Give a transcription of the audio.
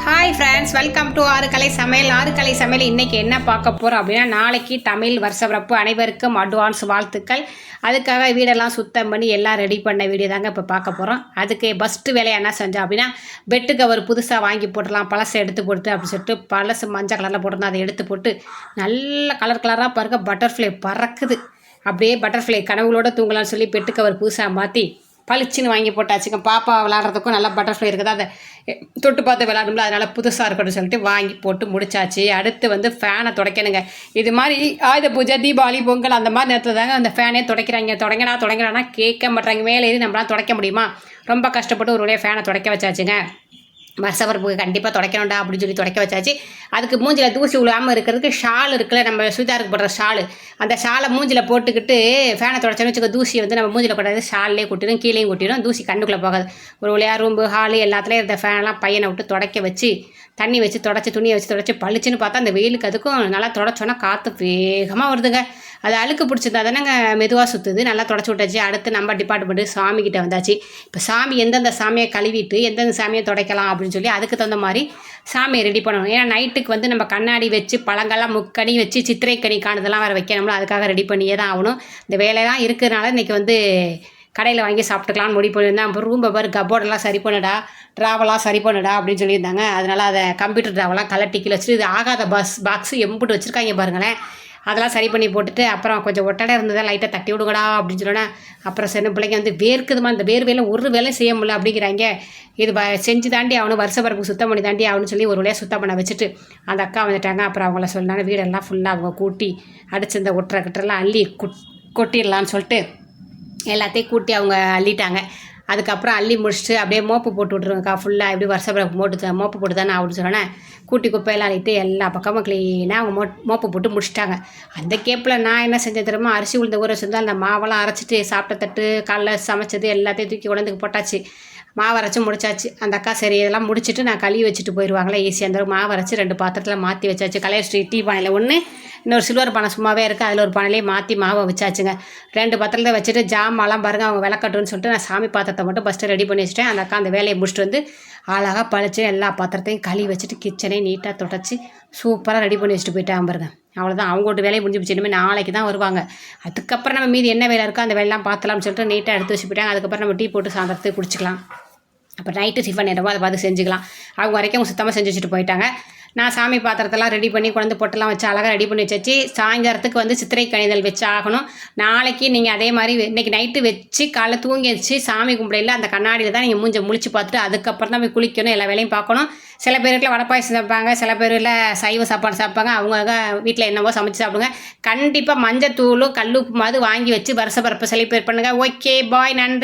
Hi friends welcome to ஆறு கலை சமையல். ஆறு கலை சமையல் இன்றைக்கி என்ன பார்க்க போகிறோம் அப்படின்னா நாளைக்கு தமிழ் வருஷப்பிறப்பு அனைவருக்கும் அட்வான்ஸ் வாழ்த்துக்கள். அதுக்காக வீடெல்லாம் சுத்தம் பண்ணி எல்லாம் ரெடி பண்ண வீடியோ தாங்க இப்போ பார்க்க போகிறோம் அதுக்கு ஃபஸ்ட்டு வேலையை என்ன செஞ்சோம் அப்படின்னா பெட்டு கவர் புதுசாக வாங்கி போட்டுடலாம் பழசை எடுத்து போட்டு அப்படின்னு சொல்லிட்டு பழசு மஞ்சள் கலரில் போட்டிருந்தோம் அதை எடுத்து போட்டு நல்ல கலர் கலராக பாருங்க பட்டர்ஃப்ளை பறக்குது. அப்படியே பட்டர்ஃப்ளை கனவுகளோட தூங்கலாம்னு சொல்லி பெட்டு கவர் புதுசாக மாற்றி பளிச்சுன்னு வாங்கி போட்டாச்சுங்க. பாப்பா விளாட்றதுக்கும் நல்லா பட்டர்ஃப்ளை இருக்குது? அதை தொட்டு பார்த்து விளாடும்ல அதனால் புதுசாக இருக்கட்டும் சொல்லிட்டு வாங்கி போட்டு முடிச்சாச்சு. அடுத்து வந்து ஃபேனை துடைக்கணுங்க. இது மாதிரி ஆயுத பூஜை தீபாவளி பொங்கல் அந்த மாதிரி நேரத்தில் தாங்க அந்த ஃபேனே துடைக்கிறாங்க. தொடங்கினா தொடங்கினானா கேட்க மாட்டாங்க மேலே ஏறி நம்மளால் துடைக்க முடியுமா? ரொம்ப கஷ்டப்பட்டு ஒரு வழியாக ஃபேனை துடைக்க வச்சாச்சுங்க. வருஷப்பருப்புக்கு கண்டிப்பாக துடைக்கணும்டா அப்படின்னு சொல்லி துடைக்க வச்சாச்சு. அதுக்கு மூஞ்சில் தூசி விழாமல் இருக்கிறதுக்கு ஷால் இருக்குல்ல நம்ம சுதாருக்கு போடுற ஷால். அந்த ஷாலை மூஞ்சில் போட்டுக்கிட்டு ஃபேனை துடைச்சோன்னு வச்சுக்க தூசியை வந்து நம்ம மூஞ்சில் போடுறது ஷால்லே கொட்டிடும் கீழேயும் கொட்டிடும் தூசி கண்ணுக்குள்ளே போகாது. ஒரு வழியாக ரூம்பு ஹாலு எல்லாத்துலேயும் இருந்த ஃபேனெல்லாம் பையனை விட்டு துடைக்க வச்சு தண்ணி வச்சு தொடச்சி துணியை வச்சு தொடச்சி பளிச்சுன்னு பார்த்தா அந்த வெயிலுக்கு அதுக்கும் நல்லா தொடச்சோன்னா காற்று வேகமாக வருதுங்க. அது அழுக்கு பிடிச்சிருந்தா தானேங்க மெதுவாக சுற்றுது நல்லா தொடச்சி விட்டாச்சு. அடுத்து நம்ம டிபார்ட்மெண்ட்டு சாமிக்கிட்ட வந்தாச்சு. இப்போ சாமி எந்தெந்த சாமியை கழுவிட்டு எந்தெந்த சாமியை துடைக்கலாம் அப்படின்னு சொல்லி அதுக்கு தகுந்த மாதிரி சாமியை ரெடி பண்ணணும். ஏன்னா நைட்டுக்கு வந்து நம்ம கண்ணாடி வச்சு பழங்கள்லாம் முக்கணி வச்சு சித்திரை கனி காணுதெல்லாம் வேறு வைக்கணும்ல. அதுக்காக ரெடி பண்ணியே தான் ஆகணும். இந்த வேலையெல்லாம் இருக்கிறதுனால இன்றைக்கி வந்து கடையில் வாங்கி சாப்பிட்டுக்கலாம்னு முடிவு பண்ணியிருந்தேன். அப்புறம் ரூம் பாரு கபோர்டெல்லாம் சரி பண்ணுடா ட்ராவலாக சரி பண்ணுடா அப்படின்னு சொல்லியிருந்தாங்க. அதனால் அதை கம்ப்யூட்டர் ட்ராவெல்லாம் கலட்டிக்கில் வச்சுட்டு இது ஆகாத பஸ் பாக்ஸு எம்புட்டு வச்சுருக்காங்க பாருங்களேன். அதெல்லாம் சரி பண்ணி போட்டுட்டு அப்புறம் கொஞ்சம் ஒட்டடை இருந்ததை லைட்டாக தட்டி விடுங்கடா அப்படின்னு சொன்னோன்னே அப்புறம் சின்ன பிள்ளைங்க வந்து வேர்க்குதுமா இந்த வேர் வேலை ஒரு வேலையும் செய்ய முடியல அப்படிங்கிறாங்க. இது வ செஞ்சு தாண்டி அவனு வருஷ பரப்பு சுத்தம் பண்ணி தாண்டி அவனு சொல்லி ஒரு வேலையை சுத்தம் பண்ண வச்சுட்டு அந்த அக்கா வந்துட்டாங்க. அப்புறம் அவங்கள சொன்னாங்க வீடெல்லாம் ஃபுல்லாக அவங்க கூட்டி அடிச்சு இந்த ஒட்டுற கிட்டலாம் அள்ளி குட் கொட்டிடலான்னு சொல்லிட்டு எல்லாத்தையும் கூட்டி அவங்க அள்ளிட்டாங்க. அதுக்கப்புறம் அள்ளி முடிச்சுட்டு அப்படியே மோப்பு போட்டு விட்ருங்கக்கா ஃபுல்லாக எப்படி வருஷப்பிறப்பு மோட்டு மோப்பு போட்டு தானே அப்படின்னு சொன்னேன் கூட்டி குப்பையெல்லாம் அள்ளிட்டு எல்லா பக்கமும் க்ளீனாக அவங்க மோ மோப்பு போட்டு முடிச்சிட்டாங்க. அந்த கேப்பில் நான் என்ன செஞ்சேன் தெரியுமா? அரிசி உளுந்த ஊற வச்சிருந்தா அந்த மாவெல்லாம் அரைச்சிட்டு சாப்பிட்ட தட்டு காலைல சமைச்சது எல்லாத்தையும் தூக்கி உடந்துக்கு போட்டாச்சு. மாவு அரைச்சி முடிச்சாச்சு. அந்த அக்கா சரி இதெல்லாம் முடிச்சுட்டு நான் கழுவி வச்சுட்டு போயிடுவாங்களே ஈஸியாக இருந்தாலும் மாவு அரைச்சி ரெண்டு பாத்திரத்தில் மாற்றி வச்சாச்சு. கலையர் ஸ்ட்ரீட் டீ பானையில் ஒன்று இன்னொரு சில்வர் பானை சும்மாவே இருக்குது அதில் ஒரு பானையிலே மாற்றி மாவை வச்சாச்சுங்க. ரெண்டு பத்திரத்தை வச்சுட்டு ஜாமான்லாம் பாருங்கள் அவங்க விளக்கட்டுன்னு சொல்லிட்டு நான் சாமி பாத்திரத்தை மட்டும் ஃபஸ்ட்டு ரெடி பண்ணி வச்சுட்டேன். அந்த அக்கா அந்த வேலையை முடிச்சுட்டு வந்து அழகாக பழிச்சு எல்லா பாத்திரத்தையும் கழுவி வச்சுட்டு கிச்சனையும் நீட்டாக தொடச்சி சூப்பராக ரெடி பண்ணி வச்சுட்டு போயிட்டான் பாருங்க. அவ்வளோதான் அவங்கள்ட்ட வேலையை முடிஞ்சு போச்சு. இனிமேல் நாளைக்கு தான் வருவாங்க. அதுக்கப்புறம் நம்ம மீதி என்ன வேலை இருக்கோ அந்த வேலைலாம் பார்த்தலாம்னு சொல்லிட்டு நீட்டாக எடுத்து வச்சு போயிட்டாங்க. அதுக்கப்புறம் நம்ம டீ போட்டு சாயந்தரத்துக்கு குடிச்சிக்கலாம். அப்போ நைட்டு டிஃபன் என்னவோ அதை பார்த்து செஞ்சுக்கலாம். அவங்க வரைக்கும் அவங்க சுத்தமாக செஞ்சு வச்சுட்டு போயிட்டாங்க. நான் சாமி பாத்திரத்தெல்லாம் ரெடி பண்ணி குழந்தை பொட்டெல்லாம் வச்சு அழகாக ரெடி பண்ணி வச்சாச்சு. சாயங்காலத்துக்கு வந்து சித்திரை கணிதல் வச்சு ஆகணும் நாளைக்கு நீங்கள் அதே மாதிரி இன்னைக்கு நைட்டு வச்சு காலைல தூங்கி வச்சு சாமி கும்பிடையில் அந்த கண்ணாடியில் தான் நீங்கள் மூஞ்சை முழிச்சு பார்த்துட்டு அதுக்கப்புறம் தான் போய் குளிக்கணும் எல்லா வேலையும் பார்க்கணும். சில பேருக்குல வடப்பாயசம் பாயசம் சாப்பிட்பாங்க சில பேரில் சைவ சாப்பாடு சாப்பிட்பாங்க அவங்க வீட்டில் என்னவோ சமைச்சு சாப்பிடுங்க. கண்டிப்பாக மஞ்சத்தூளும் கல்லுப்பு மாதிரி வாங்கி வச்சு வருஷ பரப்பு செலிப்ரேட் பண்ணுங்கள் ஓகே பாய் நன்றி.